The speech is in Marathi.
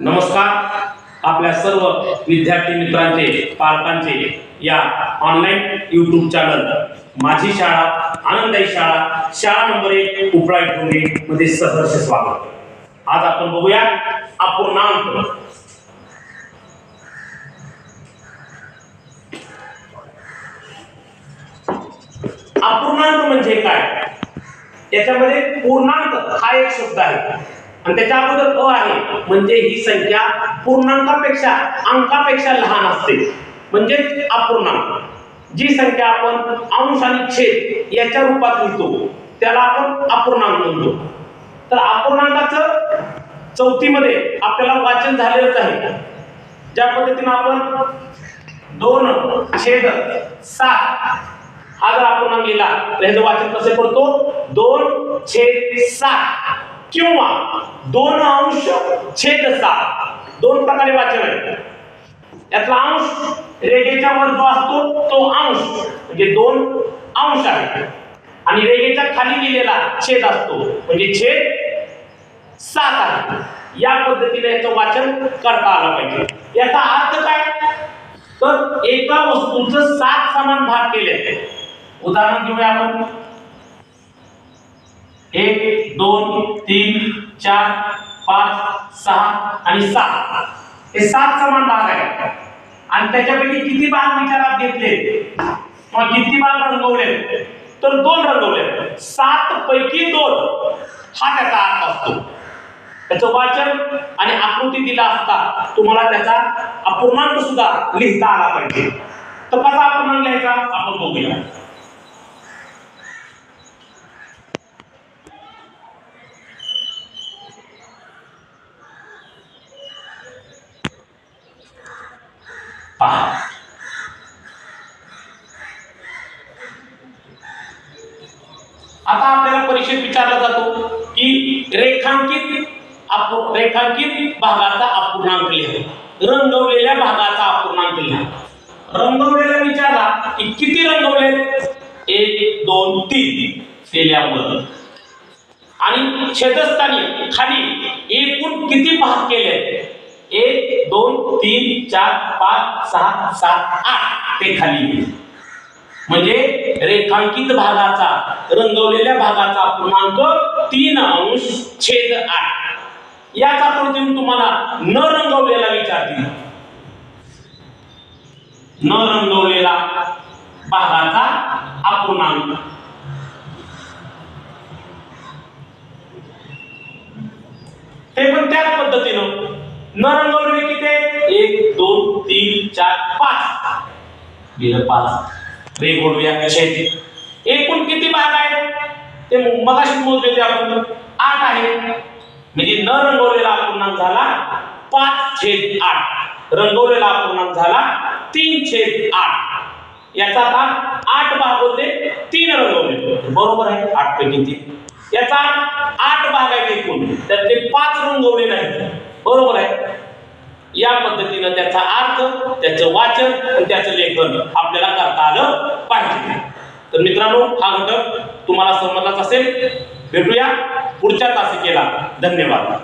नमस्कार. आपल्या सर्व विद्यार्थी मित्रांचे पालकांचे या ऑनलाईन यूट्यूब चॅनल माझी शाळा आनंदाई शाळा शाळा नंबर एक उपळा ठोंगे मध्ये सहर्ष स्वागत. आज आपण बघूया अपूर्णांक अपूर्णांक म्हणजे काय? याच्यामध्ये पूर्णांक हा एक शब्द आहे. आणि त्याच्या अगोदर अ आहे. म्हणजे ही संख्या पूर्णांकापेक्षा अंकापेक्षा लहान असते. म्हणजे अपूर्णांक जी संख्या आपण अंश आणि छेद याच्या रूपात लिहितो त्याला आपण अपूर्णांक म्हणतो. तर अपूर्णांकाचं चौथीमध्ये आपल्याला वाचन झालेलंच आहे. ज्या पद्धतीनं आपण दोन छेद सात हा जर अपूर्णांक लिहिला तर ह्याचं वाचन कसं करतो? दोन छेद सात. किंवा दोन अंश छेद सात. दोन प्रकारे वाचन आहे. त्यातला अंश रेगेच्या वर जो असतो तो अंश म्हणजे दोन अंश आहे आणि रेगेच्या खाली लिहिलेला छेद असतो म्हणजे छेद सात आहे. या पद्धतीने याचं वाचन करता आलं पाहिजे. याचा अर्थ काय? तर एका वस्तूचं सात समान भाग केले. उदाहरण घेऊया आपण. एक दोन तीन चार पाच सहा आणि सात. हे सात समान भाग आहे. आणि त्याच्यापैकी किती भाग विचारात घेतले? किंवा किती भाग रंगवले? तर दोन रंगवले. सात पैकी दोन. हा त्याचा अर्थ असतो. त्याचं वाचन आणि आकृती दिला असता तुम्हाला त्याचा अपूर्णांक सुद्धा लिहिता आला पाहिजे. तर कसा अपूर्णांक लिहायचा? आपण बघूया. आता आपल्याला परीक्षेत विचारला जातो की रेखांकित आप रेखांकित भागाचा अपूर्णांक लिहा. रंगवलेल्या भागाचा अपूर्णांक लिहा. रंगवलेला विचारला की किती रंगवले? एक दोन तीन केल्यावर. आणि छेदस्थानी खाली एकूण किती भाग केले? एक दोन तीन चार पाच सहा सात आठ ते खाली. म्हणजे रेखांकित भागाचा रंगवलेल्या भागाचा पूर्णांक तीन अंश छेद आठ. याच आकृतीतून तुम्हाला न रंगवलेला विचारतील न रंगवलेला भागाचा अपूर्णांक. ते पण त्याच पद्धतीनं. न रंगवलेले किती? एक दोन तीन चार पाच. गेलं पाच. रेगोडूया कशा ते? एकूण किती भाग आहेत? ते मगाशी मोजले होते आपण आठ आहेत. म्हणजे न रंगवलेला अपूर्णांक झाला पाच छेद आठ. रंगवलेला अपूर्णांक झाला तीन छेद आठ. याचा आता आठ भाग होते तीन रंगवले. बरोबर आहे आठ पैकी तीन. याचा आठ भाग आहेत एकूण. त्यातले पाच रंगवले नाहीत. बरोबर आहे. या पद्धतीनं त्याचा अर्थ त्याचं वाचन आणि त्याचं लेखन आपल्याला करता आलं पाहिजे. तर मित्रांनो हा घटक तुम्हाला समजलाच असेल. भेटूया पुढच्या तासिकेला. धन्यवाद.